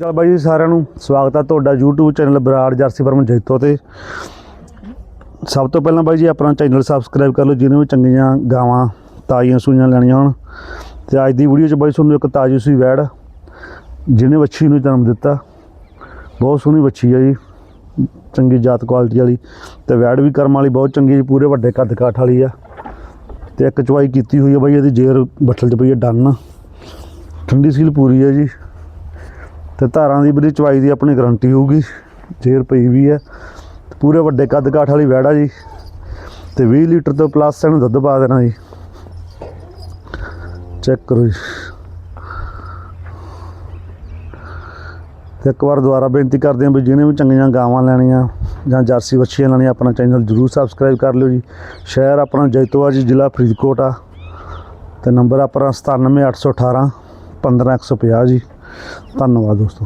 ਚਲ ਬਾਈ ਜੀ ਸਾਰਿਆਂ ਨੂੰ ਸਵਾਗਤ ਆ ਤੁਹਾਡਾ YouTube channel Brar jersey farm Jaito ਤੇ। ਸਭ ਤੋਂ ਪਹਿਲਾਂ ਬਾਈ ਜੀ ਆਪਣਾ ਚੈਨਲ ਸਬਸਕ੍ਰਾਈਬ ਕਰ ਲਓ, ਜਿਹਨੇ ਵੀ ਚੰਗੀਆਂ ਗਾਵਾਂ, ਤਾਜ਼ੀਆਂ ਸੂਈਆਂ ਲੈਣੀਆਂ ਹੋਣ। ਤੇ ਅੱਜ ਦੀ ਵੀਡੀਓ 'ਚ ਬਾਈ ਤੁਹਾਨੂੰ ਇੱਕ ਤਾਜ਼ੀ ਸੂਈ ਵੈੜ, ਜਿਹਨੇ ਵੱਛੀ ਨੂੰ ਜਨਮ ਦਿੱਤਾ। ਬਹੁਤ ਸੋਹਣੀ ਵੱਛੀ ਹੈ ਜੀ, ਚੰਗੀ ਜਾਤ ਕੁਆਲਿਟੀ ਵਾਲੀ। ਤੇ ਵੈੜ ਵੀ ਕਰਮ ਵਾਲੀ ਬਹੁਤ ਚੰਗੀ ਜੀ ਪੂਰੇ ਵੱਡੇ ਕੱਦ ਕਾਠ ਵਾਲੀ ਆ। ਤੇ ਇੱਕ ਚਵਾਈ ਕੀਤੀ ਹੋਈ ਆ ਬਾਈ, ਇਹਦੀ ਜੇਰ ਬੱਠਲ 'ਚ ਪਈ ਹੈ ਡੰਨ। ਠੰਡੀ ਸੀਲ ਪੂਰੀ ਹੈ ਜੀ। ਤੇ ਧਾਰਾਂ ਦੀ ਬਰੀ ਚਵਾਈ ਦੀ ਆਪਣੀ ਗਾਰੰਟੀ ਹੋਊਗੀ ਜੇਰ ਪਈ ਵੀ ਹੈ। ਤੇ ਪੂਰੇ ਵੱਡੇ ਕੱਦ ਕਾਠ ਵਾਲੀ ਵੈੜਾ ਜੀ। ਤੇ 20 ਲੀਟਰ ਤੋਂ ਪਲੱਸ ਇਹਨੂੰ ਦੁੱਧ ਪਾ ਦੇਣਾ ਜੀ। ਚੈੱਕ ਕਰੋ ਜੀ। ਤੇ ਇੱਕ ਵਾਰ ਦੁਬਾਰਾ ਬੇਨਤੀ ਕਰਦੇ ਹਾਂ ਵੀ ਜਿਹਨੇ ਵੀ ਚੰਗੀਆਂ ਗਾਵਾਂ ਲੈਣੀਆਂ ਜਾਂ ਜਰਸੀ ਵੱਛੀਆਂ ਲੈਣੀਆਂ, ਆਪਣਾ ਚੈਨਲ ਜਰੂਰ ਸਬਸਕ੍ਰਾਈਬ ਕਰ ਲਿਓ ਜੀ। ਸ਼ਹਿਰ ਆਪਣਾ ਜੈਤੋਆ ਜੀ, ਜ਼ਿਲ੍ਹਾ ਫਰੀਦਕੋਟ ਆ। ਤੇ ਨੰਬਰ ਆਪਣਾ 97818 15150 ਜੀ। ਧੰਨਵਾਦ ਦੋਸਤੋ।